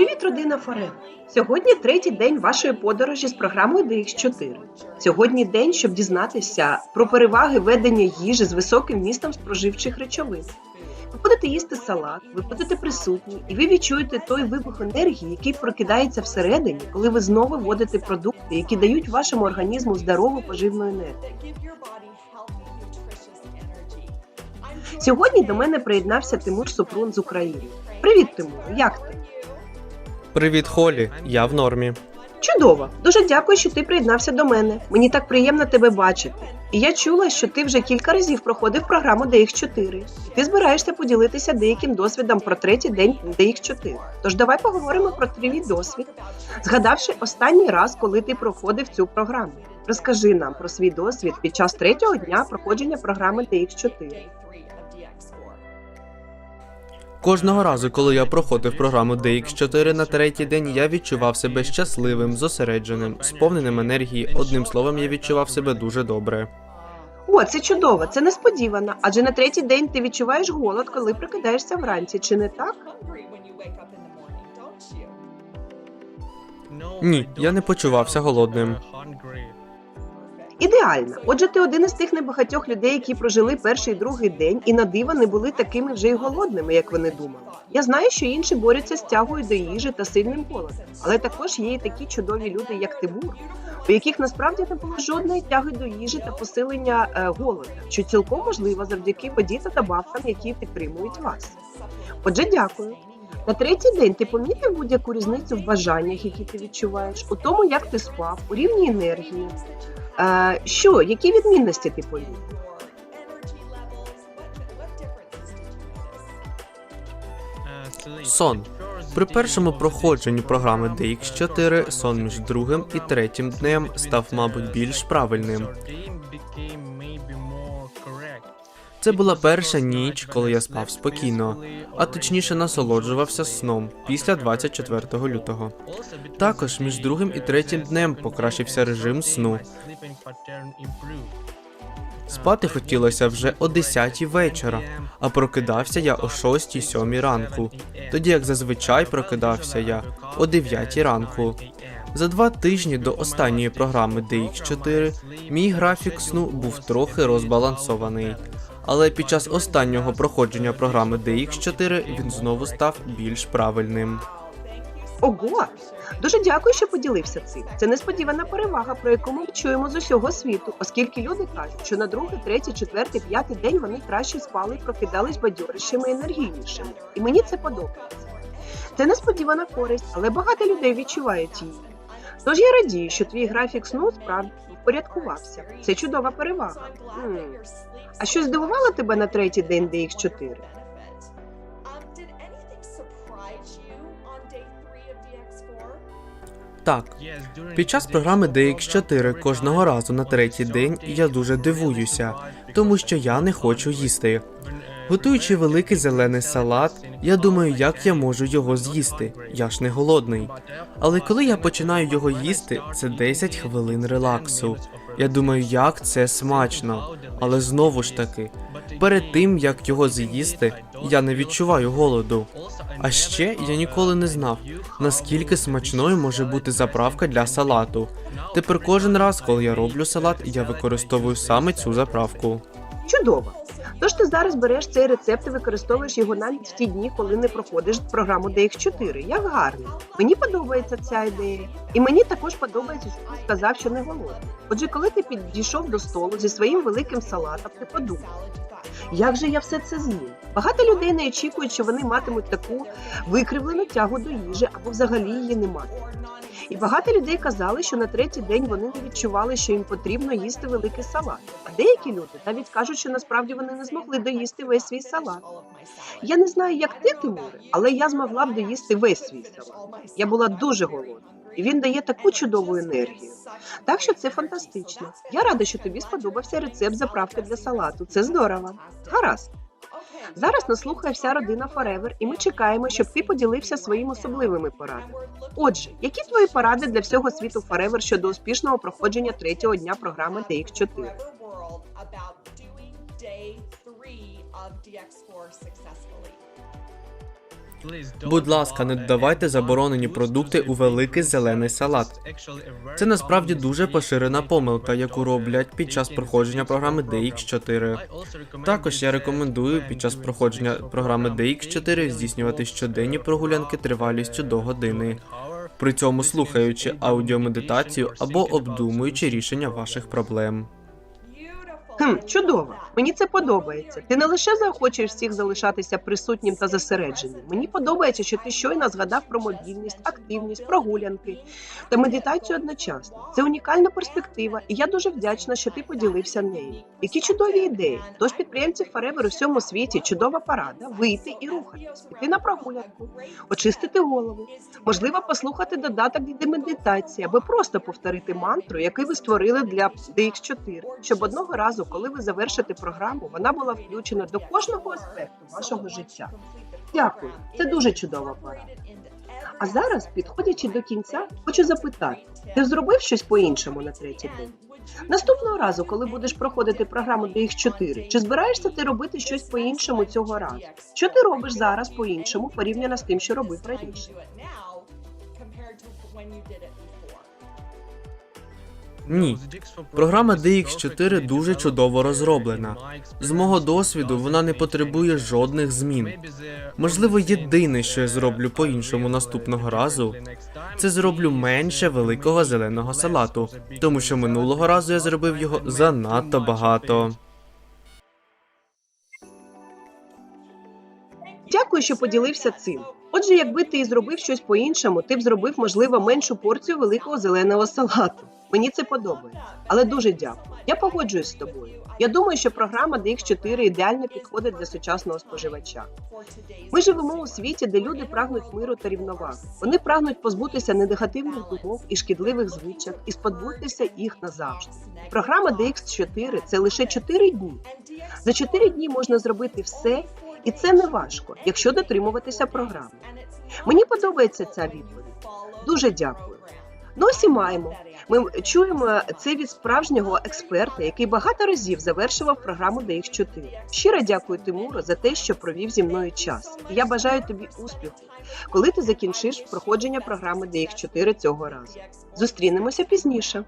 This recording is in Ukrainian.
Привіт, родина Форел! Сьогодні третій день вашої подорожі з програмою DX4. Сьогодні день, щоб дізнатися про переваги ведення їжі з високим містом споживчих речовин. Ви будете їсти салат, ви будете присутні, і ви відчуєте той вибух енергії, який прокидається всередині, коли ви знову вводите продукти, які дають вашому організму здорову поживну енергію. Сьогодні до мене приєднався Тимур Супрун з України. Привіт, Тимур! Як ти? Привіт, Холі. Я в нормі. Чудово! Дуже дякую, що ти приєднався до мене. Мені так приємно тебе бачити. І я чула, що ти вже кілька разів проходив програму DX4. Ти збираєшся поділитися деяким досвідом про третій день DX4. Тож давай поговоримо про твій досвід, згадавши останній раз, коли ти проходив цю програму. Розкажи нам про свій досвід під час третього дня проходження програми DX4. Кожного разу, коли я проходив програму DX4 на третій день, я відчував себе щасливим, зосередженим, сповненим енергії. Одним словом, я відчував себе дуже добре. О, це чудово, це несподівано. Адже на третій день ти відчуваєш голод, коли прокидаєшся вранці, чи не так? Ні, я не почувався голодним. Ідеально. Отже, ти один із тих небагатьох людей, які прожили перший і другий день і на диво не були такими вже й голодними, як вони думали. Я знаю, що інші борються з тягою до їжі та сильним голодом, але також є і такі чудові люди, як Тимур, у яких насправді не було жодної тяги до їжі та посилення е, голоду, що цілком можливо завдяки воді та добавкам, які підтримують вас. Отже, дякую. На третій день ти помітив будь-яку різницю в бажаннях, які ти відчуваєш, у тому, як ти спав, у рівні енергії. Е, що, які відмінності ти помітив? Сон. При першому проходженні програми DX4 сон між другим і третім днем став, мабуть, більш правильним. Це була перша ніч, коли я спав спокійно, а точніше насолоджувався сном після 24 лютого. Також між другим і третім днем покращився режим сну. Спати хотілося вже о 10 вечора, а прокидався я о 6-7 ранку, тоді як зазвичай прокидався я о 9 ранку. За два тижні до останньої програми DX4 мій графік сну був трохи розбалансований. Але під час останнього проходження програми DX4 він знову став більш правильним. Ого! Дуже дякую, що поділився цим. Це несподівана перевага, про яку ми чуємо з усього світу, оскільки люди кажуть, що на другий, третій, четвертий, п'ятий день вони краще спали і прокидались бадьорищими і енергійнішими. І мені це подобається. Це несподівана користь, але багато людей відчувають її. Тож я радію, що твій графік сну справді впорядкувався. Це чудова перевага. М. А що здивувало тебе на третій день DX4? Так, під час програми DX4 кожного разу на третій день я дуже дивуюся, тому що я не хочу їсти. Готуючи великий зелений салат, я думаю, як я можу його з'їсти. Я ж не голодний. Але коли я починаю його їсти, це 10 хвилин релаксу. Я думаю, як це смачно. Але знову ж таки, перед тим як його з'їсти, я не відчуваю голоду. А ще я ніколи не знав, наскільки смачною може бути заправка для салату. Тепер кожен раз, коли я роблю салат, я використовую саме цю заправку. Чудово! Тож ти зараз береш цей рецепт і використовуєш його навіть в ті дні, коли не проходиш програму DX4. Як гарно. Мені подобається ця ідея. І мені також подобається, що ти сказав, що не голодний. Отже, коли ти підійшов до столу зі своїм великим салатом, ти подумав, як же я все це з'їм? Багато людей не очікують, що вони матимуть таку викривлену тягу до їжі або взагалі її не матимуть. І багато людей казали, що на третій день вони не відчували, що їм потрібно їсти великий салат. А деякі люди навіть кажуть, що насправді вони не змогли доїсти весь свій салат. Я не знаю, як ти, Тимуре, але я змогла б доїсти весь свій салат. Я була дуже голодна. І він дає таку чудову енергію. Так що це фантастично. Я рада, що тобі сподобався рецепт заправки для салату. Це здорово. Гаразд. Зараз нас слухає вся родина Forever, і ми чекаємо, щоб ти поділився своїми особливими порадами. Отже, які твої поради для всього світу Forever щодо успішного проходження третього дня програми DX4? Будь ласка, не додавайте заборонені продукти у великий зелений салат. Це насправді дуже поширена помилка, яку роблять під час проходження програми DX4. Також я рекомендую під час проходження програми DX4 здійснювати щоденні прогулянки тривалістю до години, при цьому слухаючи аудіомедитацію або обдумуючи рішення ваших проблем. Хм, чудово. Мені це подобається. Ти не лише захочеш всіх залишатися присутнім та зосередженим. Мені подобається, що ти щойно згадав про мобільність, активність, прогулянки та медитацію одночасно. Це унікальна перспектива, і я дуже вдячна, що ти поділився нею. Які чудові ідеї! Тож підприємців Фаревер у всьому світі чудова порада вийти і рухатись, піти на прогулянку, очистити голову, можливо, послухати додаток від медитації або просто повторити мантру, яку ви створили для DX4, щоб одного разу, коли ви завершите програму, вона була включена до кожного аспекту вашого життя. Дякую, це дуже чудова порада. А зараз, підходячи до кінця, хочу запитати: ти зробив щось по-іншому на третій день? Наступного разу, коли будеш проходити програму DX4, чи збираєшся ти робити щось по-іншому цього разу? Що ти робиш зараз по-іншому порівняно з тим, що робив раніше? Ні, програма DX4 дуже чудово розроблена. З мого досвіду вона не потребує жодних змін. Можливо, єдине, що я зроблю по-іншому наступного разу, це зроблю менше великого зеленого салату, тому що минулого разу я зробив його занадто багато. Дякую, що поділився цим. Отже, якби ти зробив щось по-іншому, ти б зробив, можливо, меншу порцію великого зеленого салату. Мені це подобається, але дуже дякую. Я погоджуюсь з тобою. Я думаю, що програма DX4 ідеально підходить для сучасного споживача. Ми живемо у світі, де люди прагнуть миру та рівноваги. Вони прагнуть позбутися негативних думок і шкідливих звичок і сподбутися їх назавжди. Програма DX4 – це лише 4 дні. За 4 дні можна зробити все, і це не важко, якщо дотримуватися програми. Мені подобається ця відповідь. Дуже дякую. Ну ось і маємо. Ми чуємо це від справжнього експерта, який багато разів завершував програму DX4. Щиро дякую Тимуру за те, що провів зі мною час. Я бажаю тобі успіху, коли ти закінчиш проходження програми DX4 цього разу. Зустрінемося пізніше.